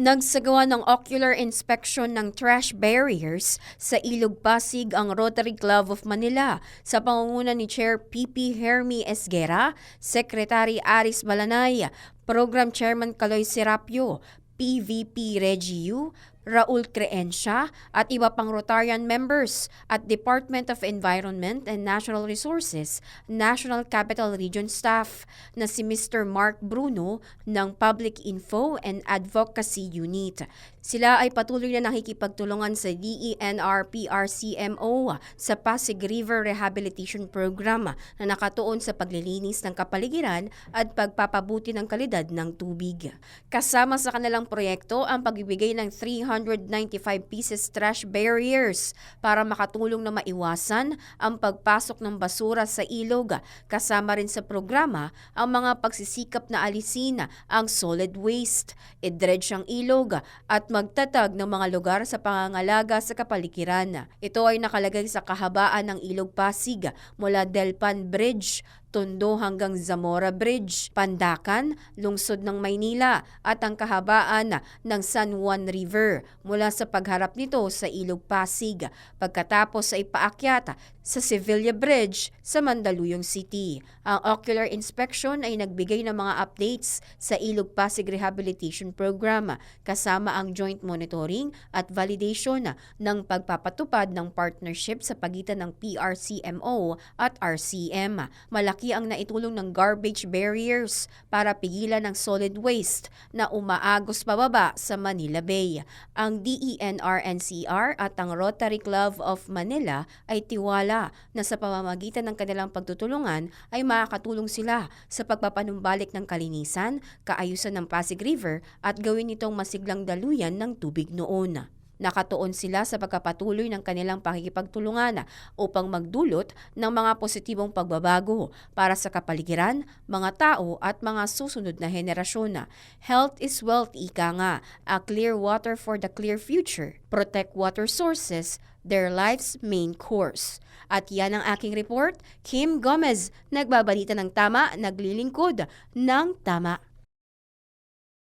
Nagsagawa ng ocular inspection ng trash barriers sa Ilog Pasig ang Rotary Club of Manila. Sa pangunguna ni Chair PP Hermi Esguera, Secretary Aris Balanay, Program Chairman Caloy Serapio, PVP Regiu, Raul Creencia at iba pang Rotarian members at Department of Environment and Natural Resources, National Capital Region staff na si Mr. Mark Bruno ng Public Info and Advocacy Unit. Sila ay patuloy na nakikipagtulungan sa DENR-PRCMO sa Pasig River Rehabilitation Program na nakatuon sa paglilinis ng kapaligiran at pagpapabuti ng kalidad ng tubig. Kasama sa kanilang proyekto ang pagbibigay ng 395 pieces trash barriers para makatulong na maiwasan ang pagpasok ng basura sa ilog. Kasama rin sa programa ang mga pagsisikap na alisin ang solid waste, i-dredge ang ilog at magtatag ng mga lugar sa pangangalaga sa kapaligiran. Ito ay nakalagay sa kahabaan ng Ilog Pasig mula Delpan Bridge Tondo hanggang Zamora Bridge, Pandakan, lungsod ng Maynila at ang kahabaan ng San Juan River mula sa pagharap nito sa Ilog Pasig pagkatapos ay paakyat sa Sevilla Bridge sa Mandaluyong City. Ang ocular inspection ay nagbigay ng mga updates sa Ilog Pasig Rehabilitation Program kasama ang joint monitoring at validation ng pagpapatupad ng partnership sa pagitan ng PRCMO at RCM. Malaki malaki ang naitulong ng garbage barriers para pigilan ang solid waste na umaagos pababa sa Manila Bay. Ang DENR-NCR at ang Rotary Club of Manila ay tiwala na sa pamamagitan ng kanilang pagtutulungan ay makakatulong sila sa pagpapanumbalik ng kalinisan, kaayusan ng Pasig River at gawin itong masiglang daluyan ng tubig noon. Nakatuon sila sa pagkapatuloy ng kanilang pakikipagtulungan upang magdulot ng mga positibong pagbabago para sa kapaligiran, mga tao at mga susunod na henerasyon. Health is wealth, ika nga. A clear water for the clear future. Protect water sources, their life's main course. At yan ang aking report. Kim Gomez, nagbabalita ng tama, naglilingkod ng tama.